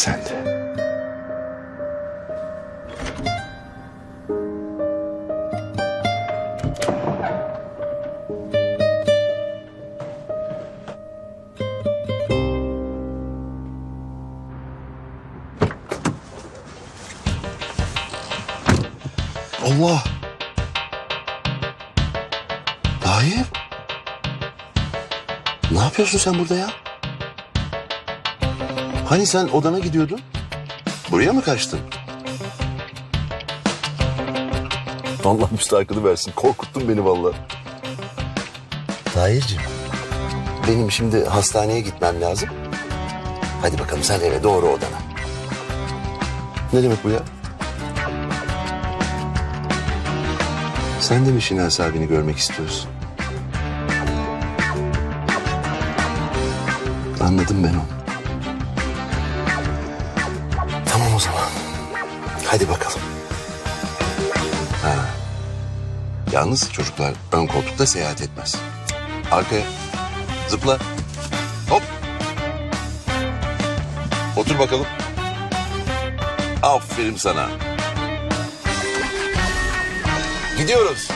sen. Allah! Tahir? Ne yapıyorsun sen burada ya? Hani sen odana gidiyordun? Buraya mı kaçtın? Allah müstahakını versin. Korkuttun beni vallahi. Tahir'cim. Benim şimdi hastaneye gitmem lazım. Hadi bakalım sen eve doğru odana. Ne demek bu ya? Sen de mi Şinasi abini görmek istiyorsun? Anladım ben onu. Hadi bakalım. Ha. Yalnız çocuklar ön koltukta seyahat etmez. Arkaya. Zıpla. Hop. Otur bakalım. Aferin sana. Gidiyoruz.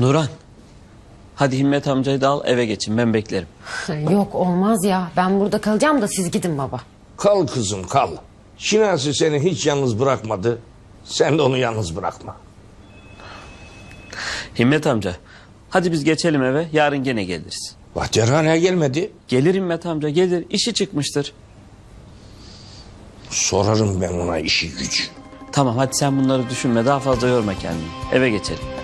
Nuran. Hadi Himmet amcayı da al eve geçin ben beklerim. Yok olmaz ya. Ben burada kalacağım da siz gidin baba. Kal kızım kal. Şinasi seni hiç yalnız bırakmadı. Sen de onu yalnız bırakma. Himmet amca. Hadi biz geçelim eve yarın gene geliriz. Hala gelmedi. Gelir Himmet amca gelir işi çıkmıştır. Sorarım ben ona işi gücü. Tamam hadi sen bunları düşünme daha fazla yorma kendini. Eve geçelim.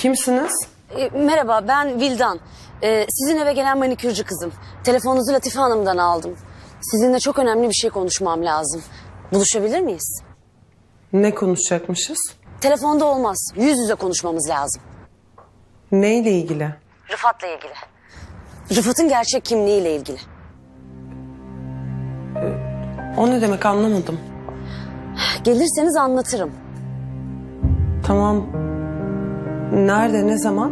Kimsiniz? E, merhaba ben Vildan. E, sizin eve gelen manikürcü kızım. Telefonunuzu Latife Hanım'dan aldım. Sizinle çok önemli bir şey konuşmam lazım. Buluşabilir miyiz? Ne konuşacakmışız? Telefonda olmaz. Yüz yüze konuşmamız lazım. Neyle ilgili? Rıfat'la ilgili. Rıfat'ın gerçek kimliğiyle ilgili. O ne demek anlamadım. Gelirseniz anlatırım. Tamam. Nerede, ne zaman?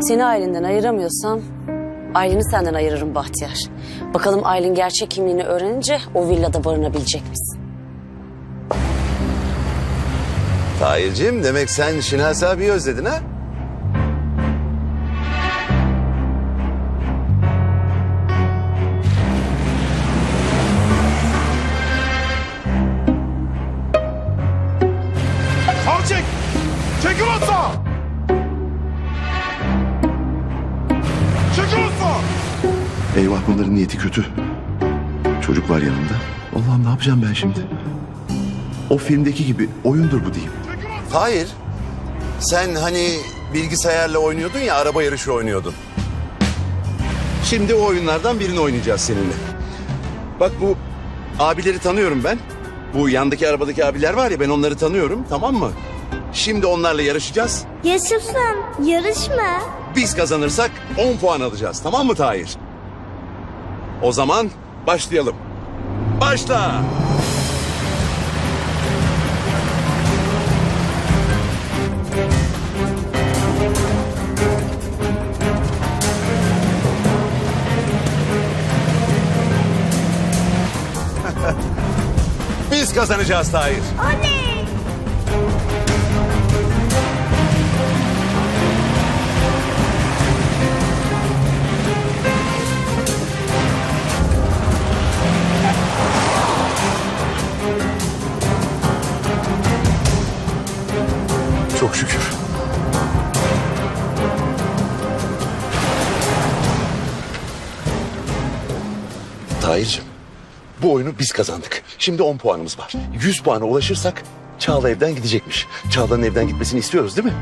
Seni Aylin'den ayıramıyorsam Aylin'i senden ayırırım Bahtiyar. Bakalım Aylin gerçek kimliğini öğrenince o villada barınabilecek misin? Tahir'cim demek sen Şinasi abiyi özledin ha? Eyvah bunların niyeti kötü. Çocuk var yanında. Allah'ım ne yapacağım ben şimdi? O filmdeki gibi oyundur bu diyeyim. Tahir, sen hani bilgisayarla oynuyordun ya araba yarışı oynuyordun. Şimdi o oyunlardan birini oynayacağız seninle. Bak bu abileri tanıyorum ben. Bu yandaki arabadaki abiler var ya ben onları tanıyorum tamam mı? Şimdi onlarla yarışacağız. Yaşasın. Yarışma. Biz kazanırsak 10 puan alacağız. Tamam mı Tahir? O zaman başlayalım. Başla. Biz kazanacağız Tahir. Oley. Tahir'cim bu oyunu biz kazandık. Şimdi 10 puanımız var. 100 puana ulaşırsak Çağla evden gidecekmiş. Çağla'nın evden gitmesini istiyoruz değil mi?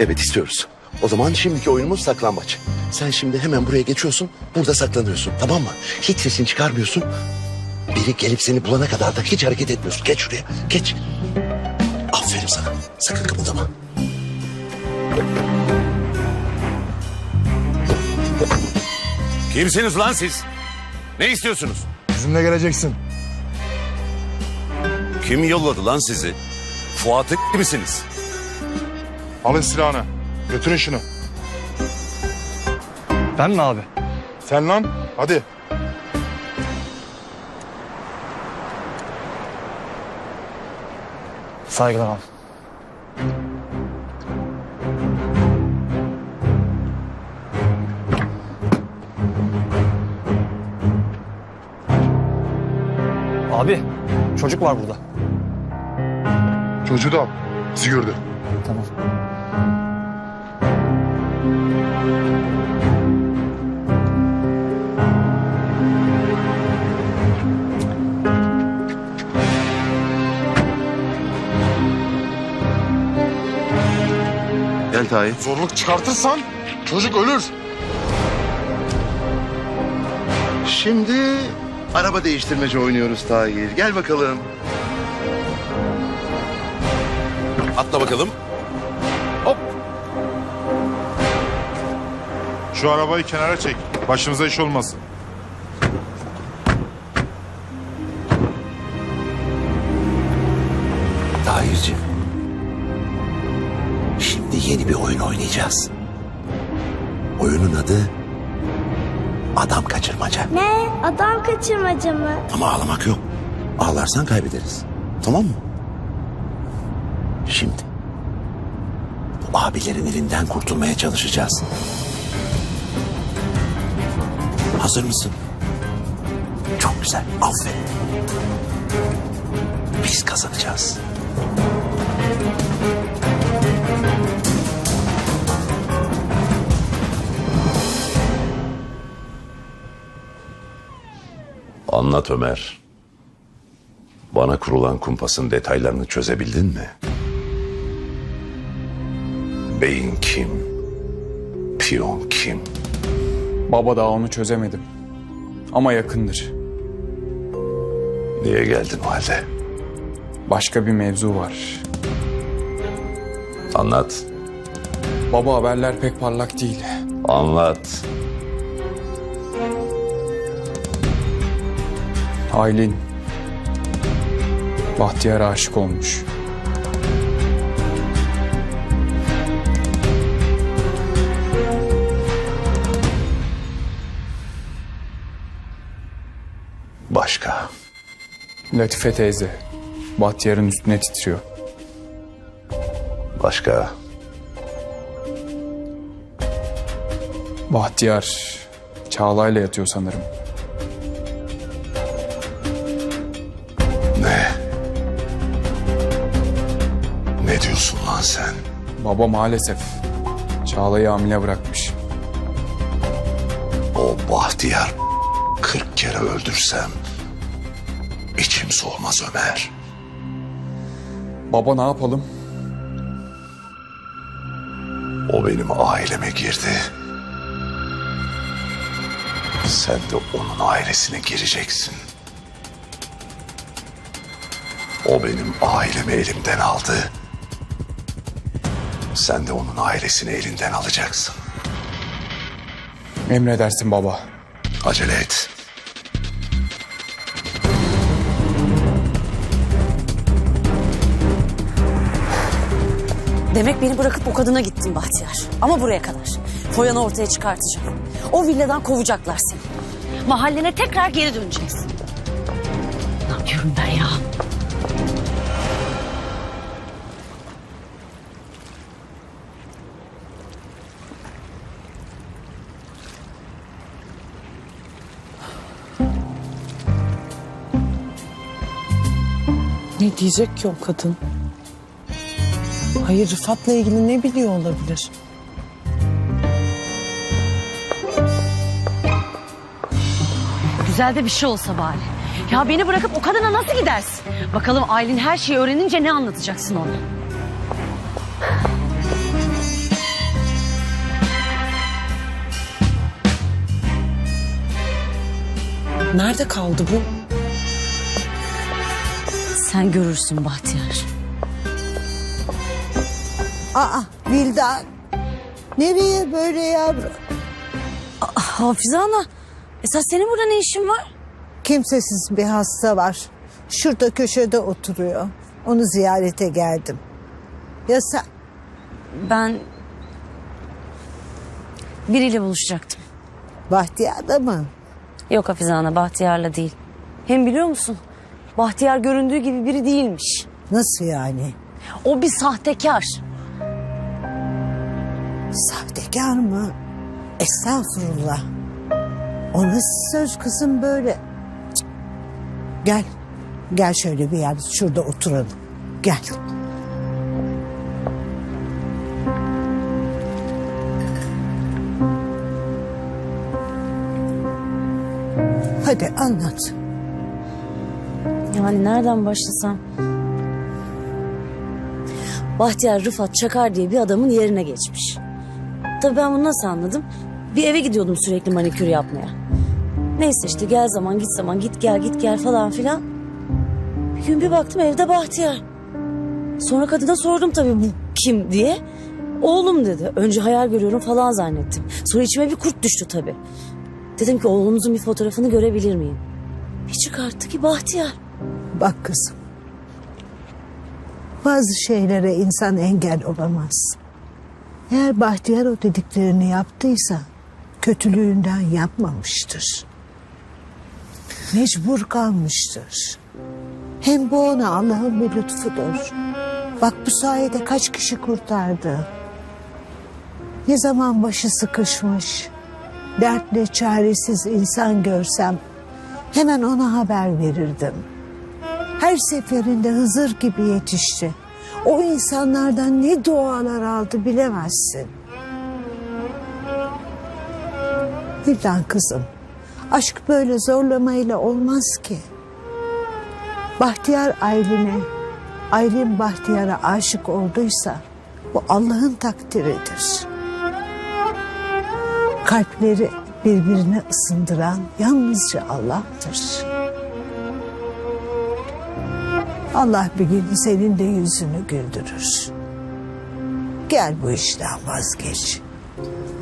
Evet istiyoruz. O zaman şimdiki oyunumuz saklambaç. Sen şimdi hemen buraya geçiyorsun, burada saklanıyorsun. Tamam mı? Hiç sesini çıkarmıyorsun. Biri gelip seni bulana kadar da hiç hareket etmiyorsun. Geç şuraya, geç. Aferin sana. Sakın kımıldama. Kimsiniz lan siz? Ne istiyorsunuz? Bizimle geleceksin. Kim yolladı lan sizi? Fuat misiniz? Alın silahını. Götürün şunu. Ben mi abi? Sen lan. Hadi. Saygılar. Abi çocuk var burada. Çocuğu da al. Bizi gördü. Tamam. Gel Tahir. Zorluk çıkartırsan çocuk ölür. Şimdi araba değiştirmece oynuyoruz Tahir. Gel bakalım. Atla bakalım. Şu arabayı kenara çek. Başımıza iş olmasın. Tahir'ciğim. Şimdi yeni bir oyun oynayacağız. Oyunun adı Adam Kaçırmaca. Ne? Adam kaçırmaca mı? Ama ağlamak yok. Ağlarsan kaybederiz. Tamam mı? Şimdi bu abilerin elinden kurtulmaya çalışacağız. Hazır mısın? Çok güzel. Aferin. Biz kazanacağız. Anlat Ömer. Bana kurulan kumpasın detaylarını çözebildin mi? Beyin kim? Piyon kim? Baba daha onu çözemedim. Ama yakındır. Niye geldin o halde? Başka bir mevzu var. Anlat. Baba haberler pek parlak değil. Anlat. Aylin Bahtiyar'a aşık olmuş. Başka. Latife teyze Bahtiyar'ın üstüne titriyor. Başka. Bahtiyar Çağla'yla yatıyor sanırım. Diyorsun lan sen? Baba maalesef Çağla'yı hamile bırakmış. O Bahtiyar kırk kere öldürsem içim soğumaz Ömer. Baba ne yapalım? O benim aileme girdi. Sen de onun ailesine gireceksin. O benim ailemi elimden aldı. Sen de onun ailesini elinden alacaksın. Emredersin baba. Acele et. Demek beni bırakıp o kadına gittin Bahtiyar. Ama buraya kadar. Foyanı ortaya çıkartacağım. O villadan kovacaklar seni. Mahallene tekrar geri döneceksin. Ne yapıyorum ben ya? Ne diyecek ki o kadın? Hayır Rıfat'la ilgili ne biliyor olabilir? Güzel de bir şey olsa bari. Ya beni bırakıp o kadına nasıl gidersin? Bakalım Aylin her şeyi öğrenince ne anlatacaksın ona? Nerede kaldı bu? Sen görürsün Bahtiyar. Aa Vildan. Nereye böyle yavrum? Hafize ana. Esas senin burada ne işin var? Kimsesiz bir hasta var. Şurada köşede oturuyor. Onu ziyarete geldim. Ya sen? Ben biriyle buluşacaktım. Bahtiyar'da mı? Yok Hafize ana Bahtiyar'la değil. Hem biliyor musun? Bahtiyar göründüğü gibi biri değilmiş. Nasıl yani? O bir sahtekar. Sahtekar mı? Estağfurullah. O nasıl söz kızım böyle? Cık. Gel. Gel şöyle bir yer şurada oturalım. Gel. Hadi anlat. Yani nereden başlasam? Bahtiyar Rıfat Çakar diye bir adamın yerine geçmiş. Tabii ben bunu nasıl anladım? Bir eve gidiyordum sürekli manikür yapmaya. Neyse işte gel zaman git zaman git gel git gel falan filan. Bir gün bir baktım evde Bahtiyar. Sonra kadına sordum tabii bu kim diye. Oğlum dedi. Önce hayal görüyorum falan zannettim. Sonra içime bir kurt düştü tabii. Dedim ki oğlumuzun bir fotoğrafını görebilir miyim? Bir çıkarttı ki Bahtiyar. Bak kızım. Bazı şeylere insan engel olamaz. Eğer Bahtiyar o dediklerini yaptıysa kötülüğünden yapmamıştır. Mecbur kalmıştır. Hem bu ona Allah'ın bir lütfudur. Bak bu sayede kaç kişi kurtardı. Ne zaman başı sıkışmış, dertli çaresiz insan görsem hemen ona haber verirdim. Her seferinde Hızır gibi yetişti. O insanlardan ne dualar aldı bilemezsin. Vildan kızım, aşk böyle zorlamayla olmaz ki. Bahtiyar Aylin'e, Aylin Bahtiyar'a aşık olduysa bu Allah'ın takdiridir. Kalpleri birbirine ısındıran yalnızca Allah'tır. Allah bir gün senin de yüzünü güldürür. Gel bu işten vazgeç.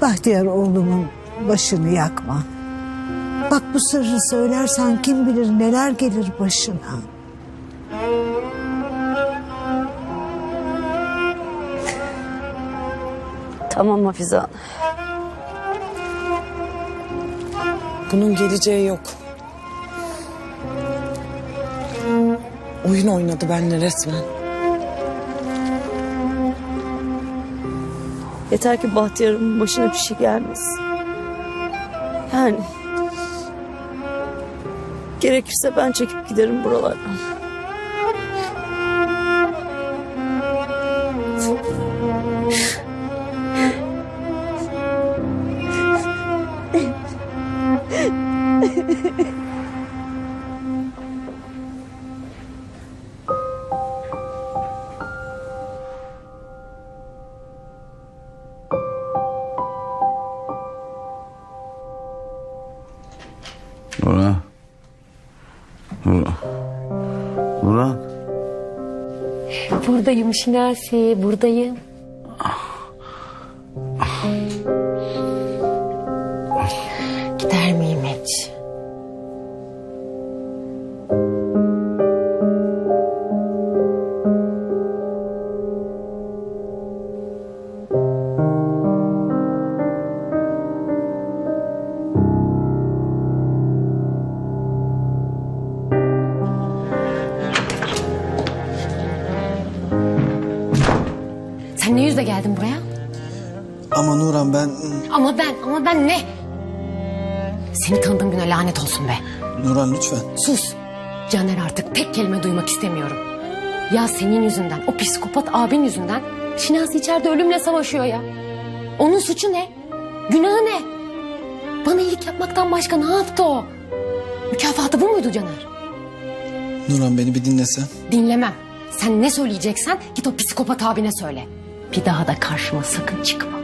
Bahtiyar oğlumun başını yakma. Bak bu sırrı söylersen kim bilir neler gelir başına. Tamam Hafize Hanım. Bunun geleceği yok. Oyun oynadı benimle resmen. Yeter ki Bahtiyar'ın başına bir şey gelmesin. Yani... Gerekirse ben çekip giderim buralardan. Nurhan. Nurhan. Nurhan. Buradayım Şinasi, buradayım. Ne yüzle geldin buraya? Ama Nuran ben... Ama ben, ama ben ne? Seni tanıdığım güne lanet olsun be. Nuran lütfen. Sus. Caner artık tek kelime duymak istemiyorum. Ya senin yüzünden, o psikopat abin yüzünden Şinasi içeride ölümle savaşıyor ya. Onun suçu ne? Günahı ne? Bana iyilik yapmaktan başka ne yaptı o? Mükafatı bu muydu Caner? Nuran beni bir dinlesen. Dinlemem. Sen ne söyleyeceksen git o psikopat abine söyle. Bir daha da karşıma sakın çıkma.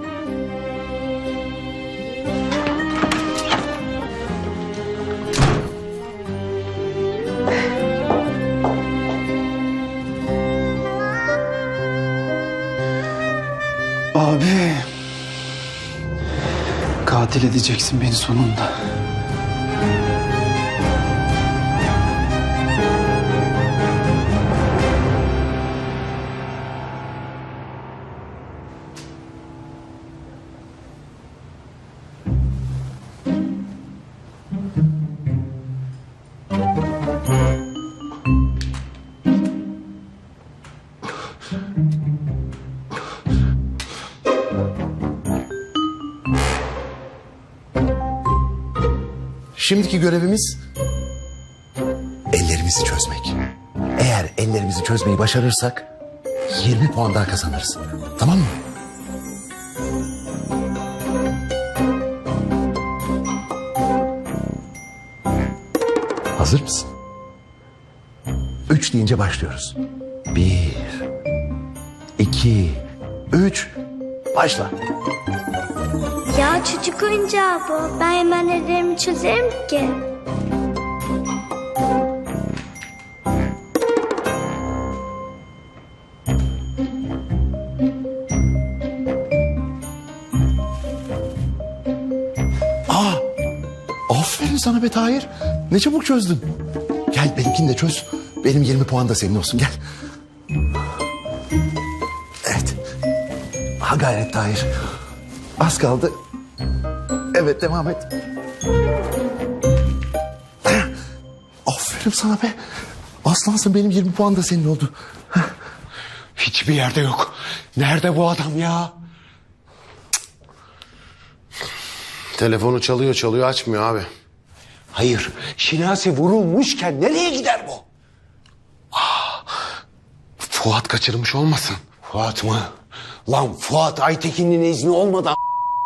Abi. Katil edeceksin beni sonunda. Şimdiki görevimiz ellerimizi çözmek. Eğer ellerimizi çözmeyi başarırsak 20 puan daha kazanırız. Tamam mı? Hazır mısın? Üç deyince başlıyoruz. Bir, iki, üç, başla. Ya çocuk oyuncağı bu. Ben hemen ellerimi çözerim ki. Aferin sana be Tahir. Ne çabuk çözdün. Gel benimkini de çöz. Benim 20 puan da senin olsun gel. Evet. Ha gayret Tahir. Az kaldı. Evet devam et. Aferin sana be. Aslansın benim 20 puan da senin oldu. Hiçbir yerde yok. Nerede bu adam ya? Telefonu çalıyor çalıyor açmıyor abi. Hayır, Şinasi vurulmuşken nereye gider bu? Ah, Fuat kaçırmış olmasın? Fuat mı? Lan Fuat Aytekin'in izni olmadan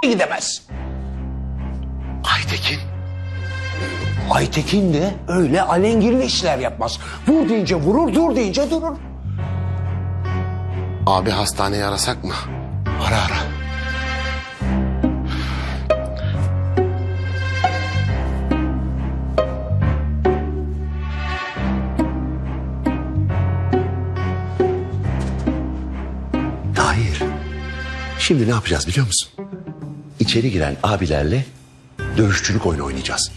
gidemez. Aytekin de öyle alengirli işler yapmaz. Vur deyince vurur, dur deyince durur. Abi hastaneyi arasak mı? Ara ara. Tahir. Şimdi ne yapacağız biliyor musun? İçeri giren abilerle dövüşçülük oyunu oynayacağız.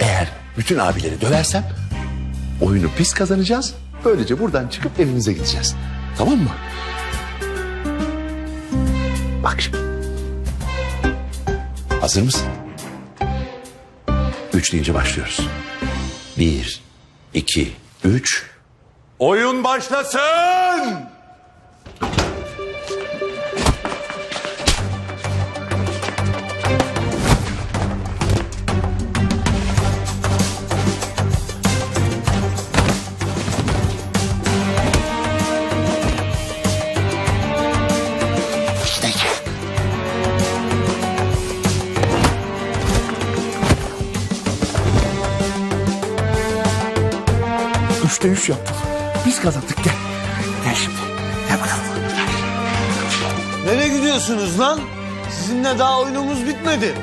Eğer bütün abileri döversem oyunu biz kazanacağız. Böylece buradan çıkıp evimize gideceğiz. Tamam mı? Bak şimdi. Hazır mısın? Üç deyince başlıyoruz. Bir, iki, üç. Oyun başlasın! Üçte üç yaptık. Biz kazandık gel. Gel şimdi. Gel bakalım. Nereye gidiyorsunuz lan? Sizinle daha oyunumuz bitmedi.